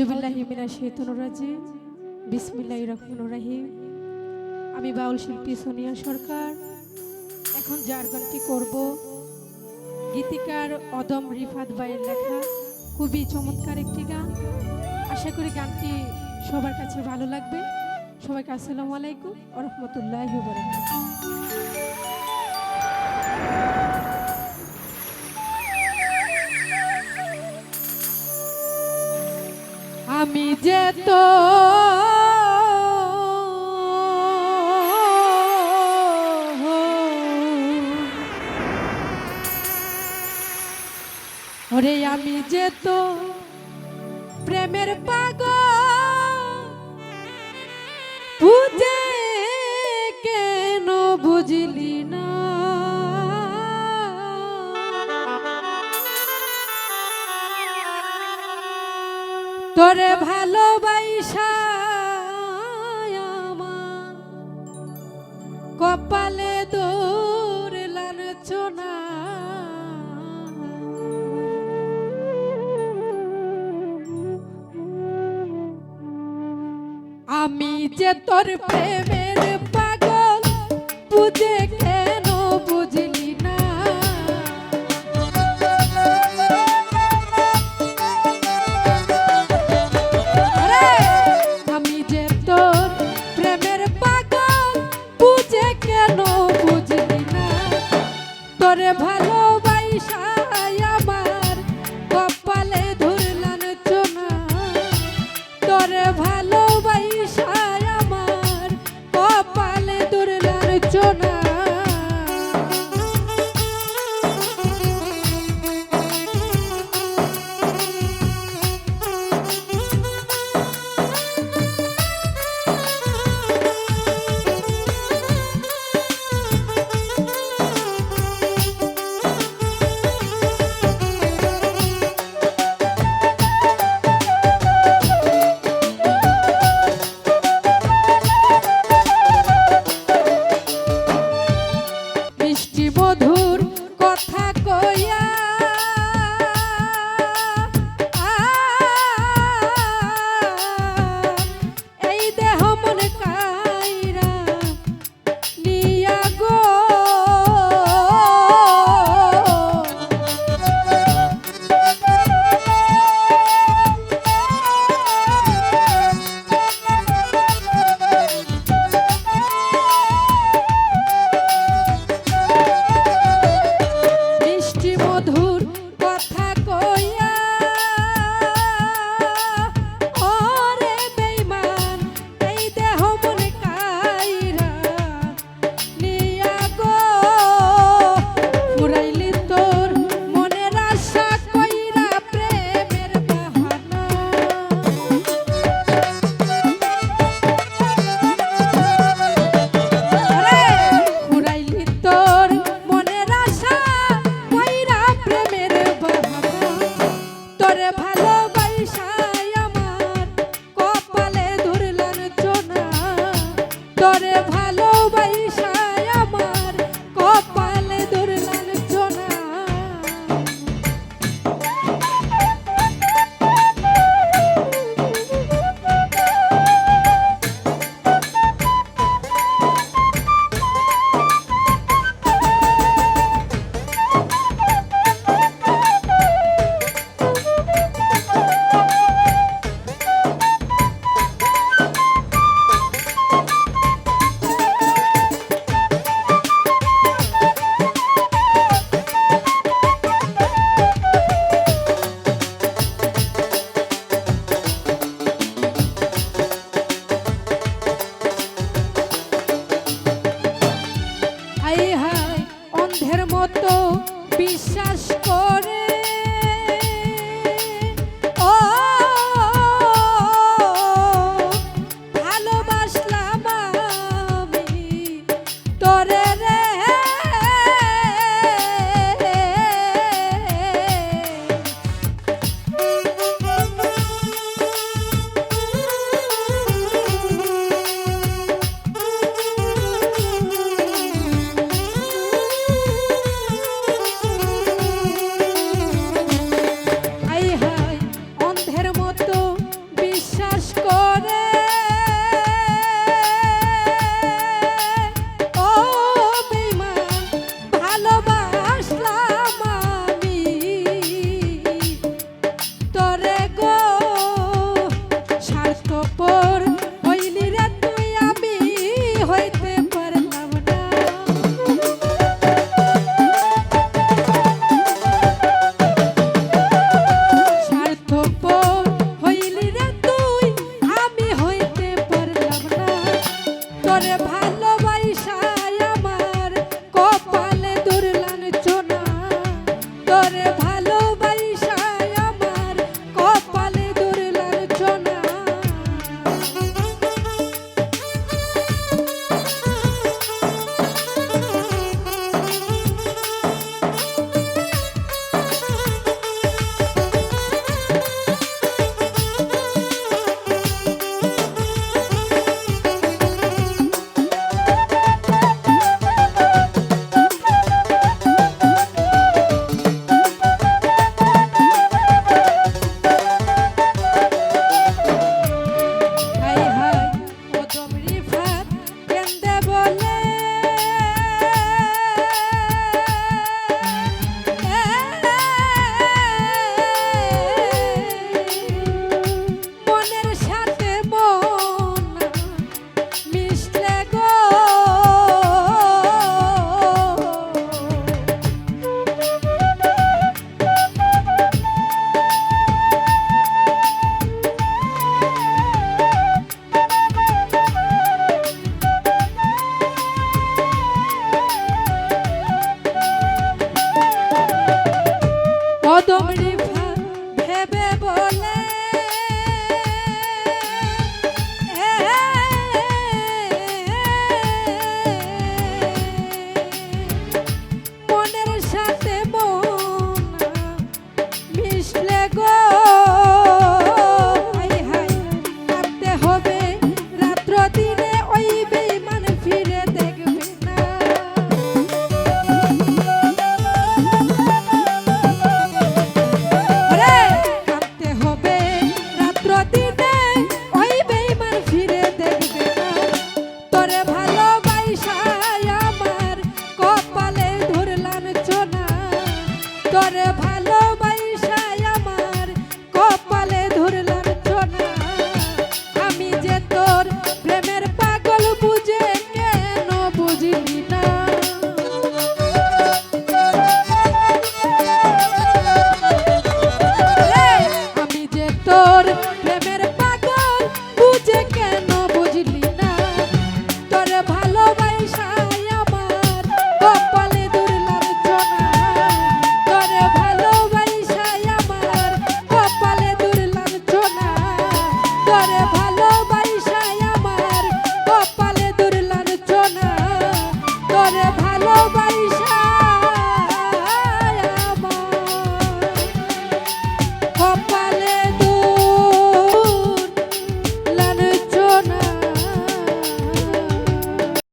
আউজুবিল্লাহি মিনাশ শাইতানির রাজিম। বিসমিল্লাহির রহমানির রহিম। আমি বাউল শিল্পী সোনিয়া সরকার। এখন যার গানটি করব, গীতিকার অদম রিফাত ভাইয়ের লেখা, খুবই চমৎকার একটি গান। আশা করি গানটি সবার কাছে ভালো লাগবে। সবাইকে আসসালামু আলাইকুম ও রহমতুল্লাহ আমি যে তো ওরে আমি যে তো প্রেমের পাগ তোরে ভালোবাইসা কপালে দূর চোনা আমি যে তোর প্রেমের তোরে